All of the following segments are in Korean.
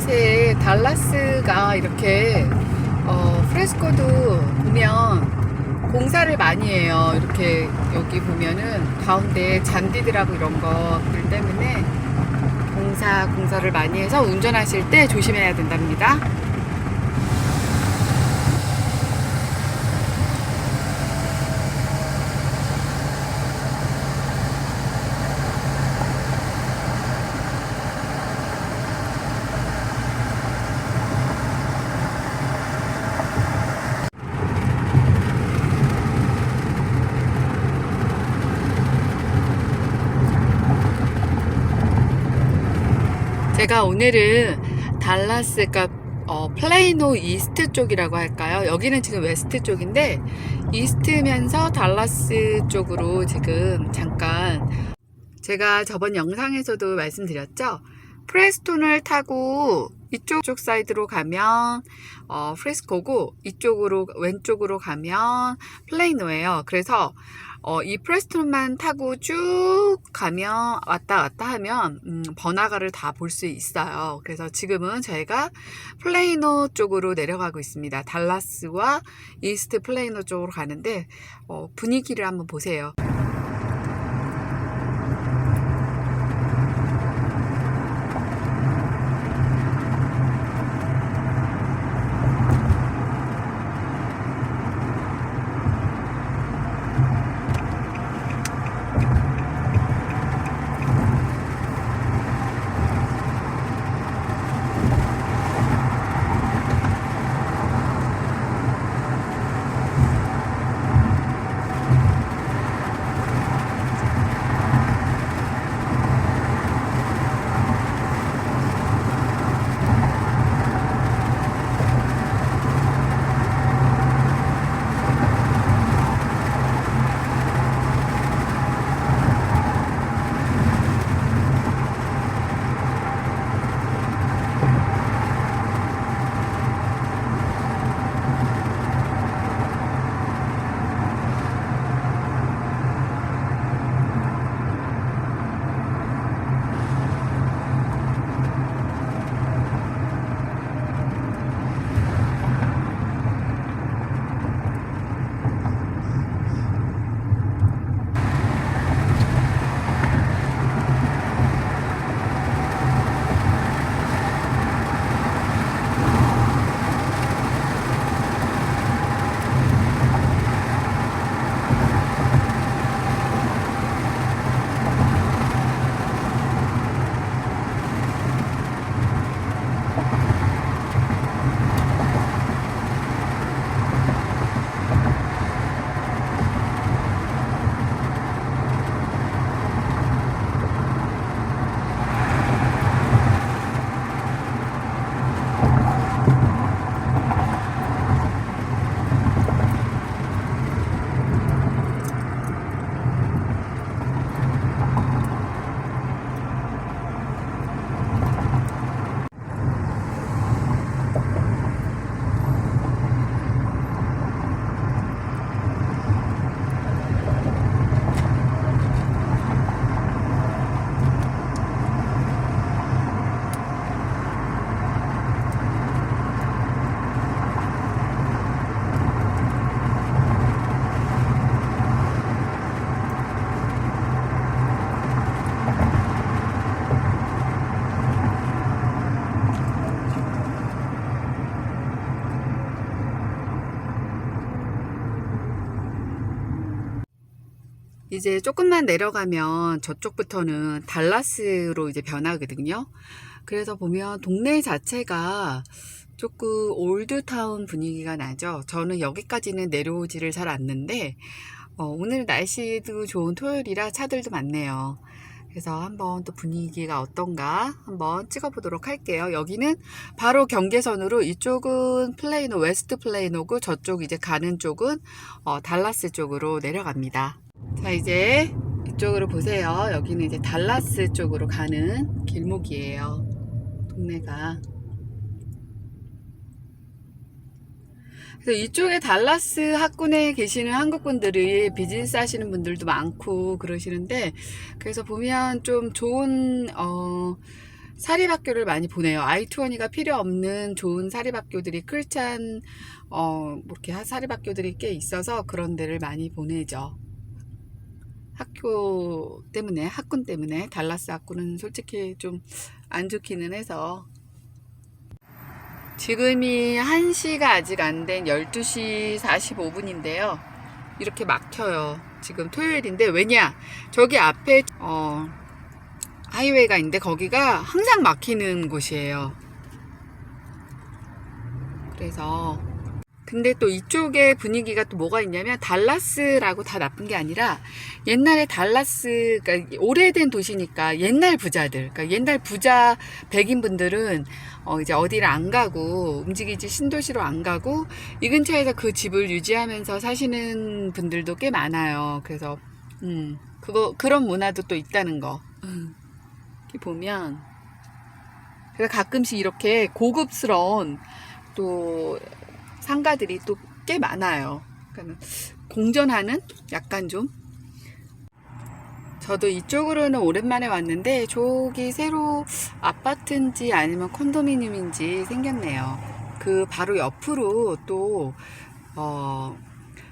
요새 달라스가 이렇게 어, 프레스코도 보면 공사를 많이 해요. 이렇게 여기 보면은 가운데 잔디들하고 이런 것들 때문에 공사 공사를 많이 해서 운전하실 때 조심해야 된답니다. 제가 오늘은 달라스, 그러니까 어, 플레이노 이스트 쪽이라고 할까요? 여기는 지금 웨스트 쪽인데 이스트면서 달라스 쪽으로 지금 잠깐 제가 저번 영상에서도 말씀드렸죠. 프레스톤을 타고 이쪽 쪽 사이드로 가면 어, 프레스코고 이쪽으로 왼쪽으로 가면 플레이노예요. 그래서 어, 이 프레스톤만 타고 쭉 가면 왔다 갔다 하면 음, 번화가를 다 볼 수 있어요. 그래서 지금은 저희가 플레이노 쪽으로 내려가고 있습니다. 달라스와 이스트 플레이노 쪽으로 가는데 어, 분위기를 한번 보세요. 이제 조금만 내려가면 저쪽부터는 달라스로 이제 변하거든요. 그래서 보면 동네 자체가 조금 올드타운 분위기가 나죠. 저는 여기까지는 내려오지를 잘 않는데 어, 오늘 날씨도 좋은 토요일이라 차들도 많네요. 그래서 한번 또 분위기가 어떤가 한번 찍어보도록 할게요. 여기는 바로 경계선으로 이쪽은 플레이노 웨스트 플레이노고 저쪽 이제 가는 쪽은 어, 달라스 쪽으로 내려갑니다. 자 이제 이쪽으로 보세요. 여기는 이제 달라스 쪽으로 가는 길목이에요. 동네가. 그래서 이쪽에 달라스 학군에 계시는 한국 분들이 비즈니스 하시는 분들도 많고 그러시는데 그래서 보면 좀 좋은 어 사립학교를 많이 보내요. I20가 필요 없는 좋은 사립학교들이 클찬 어, 뭐 이렇게 하- 사립학교들이 꽤 있어서 그런 데를 많이 보내죠. 학교 때문에, 학군 때문에 달라스 학군은 솔직히 좀 안 좋기는 해서 지금이 1시가 아직 안 된 12시 45분인데요. 이렇게 막혀요. 지금 토요일인데 왜냐? 저기 앞에 어 하이웨이가 있는데 거기가 항상 막히는 곳이에요. 그래서 근데 또 이쪽에 분위기가 또 뭐가 있냐면 달라스라고 다 나쁜 게 아니라 옛날에 달라스 그러니까 오래된 도시니까 옛날 부자들 그러니까 옛날 부자 백인분들은 어 이제 어디를 안 가고 움직이지 신도시로 안 가고 이 근처에서 그 집을 유지하면서 사시는 분들도 꽤 많아요. 그래서 음 그거 그런 문화도 또 있다는 거. 음, 이렇게 보면 그래서 가끔씩 이렇게 고급스러운 또 상가들이 또 꽤 많아요. 그러니까 공전하는 약간 좀 저도 이쪽으로는 오랜만에 왔는데 저기 새로 아파트인지 아니면 콘도미늄인지 생겼네요. 그 바로 옆으로 또 어,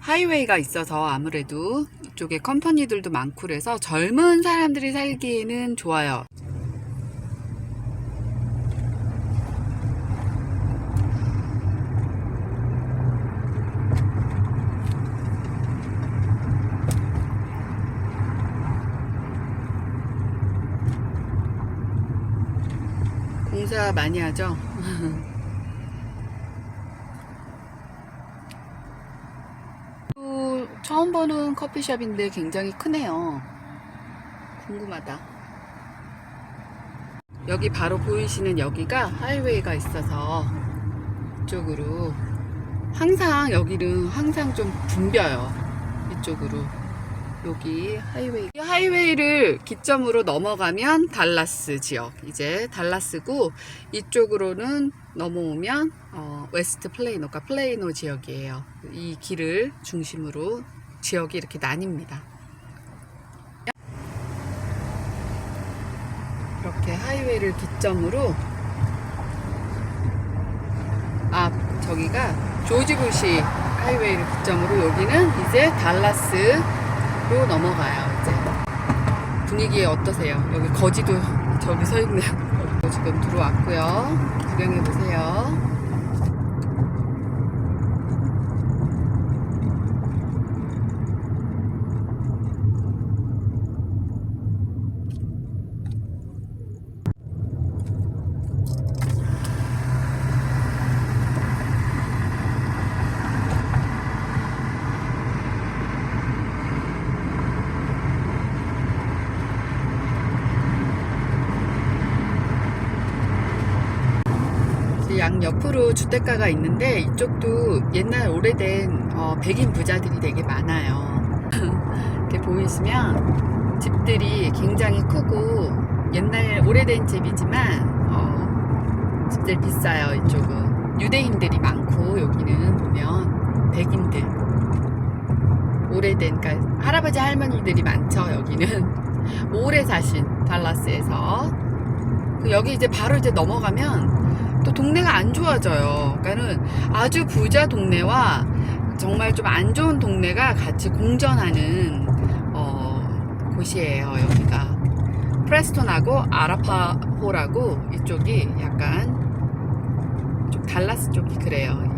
하이웨이가 있어서 아무래도 이쪽에 컴퍼니들도 많고 그래서 젊은 사람들이 살기에는 좋아요. 공사 많이 하죠? 또 처음 보는 커피숍인데 굉장히 크네요. 궁금하다. 여기 바로 보이시는 여기가 하이웨이가 있어서 이쪽으로 항상 여기는 항상 좀 붐벼요. 이쪽으로. 여기 하이웨이. 이 하이웨이를 기점으로 넘어가면 달라스 지역. 이제 달라스고 이쪽으로는 넘어오면 어, 웨스트 플레이노, 그러니까 플레이노 지역이에요. 이 길을 중심으로 지역이 이렇게 나뉩니다. 이렇게 하이웨이를 기점으로 아 저기가 조지부시 하이웨이를 기점으로 여기는 이제 달라스 로 넘어가요 이제 분위기 어떠세요? 여기 거지도 저기 서 있네요. 지금 들어왔고요. 구경해 보세요. 옆으로 주택가가 있는데 이쪽도 옛날 오래된 어, 백인 부자들이 되게 많아요. 이렇게 보이시면 집들이 굉장히 크고 옛날 오래된 집이지만 어, 집들 비싸요 이쪽은. 유대인들이 많고 여기는 보면 백인들. 오래된 그러니까 할아버지 할머니들이 많죠 여기는. 오래 사신 달라스에서. 그 여기 이제 바로 이제 넘어가면 또 동네가 안 좋아져요. 그러니까는 아주 부자 동네와 정말 좀 안 좋은 동네가 같이 공존하는 어, 곳이에요. 여기가 프레스톤하고 아라파호라고 이쪽이 약간 좀 달라스 쪽이 그래요.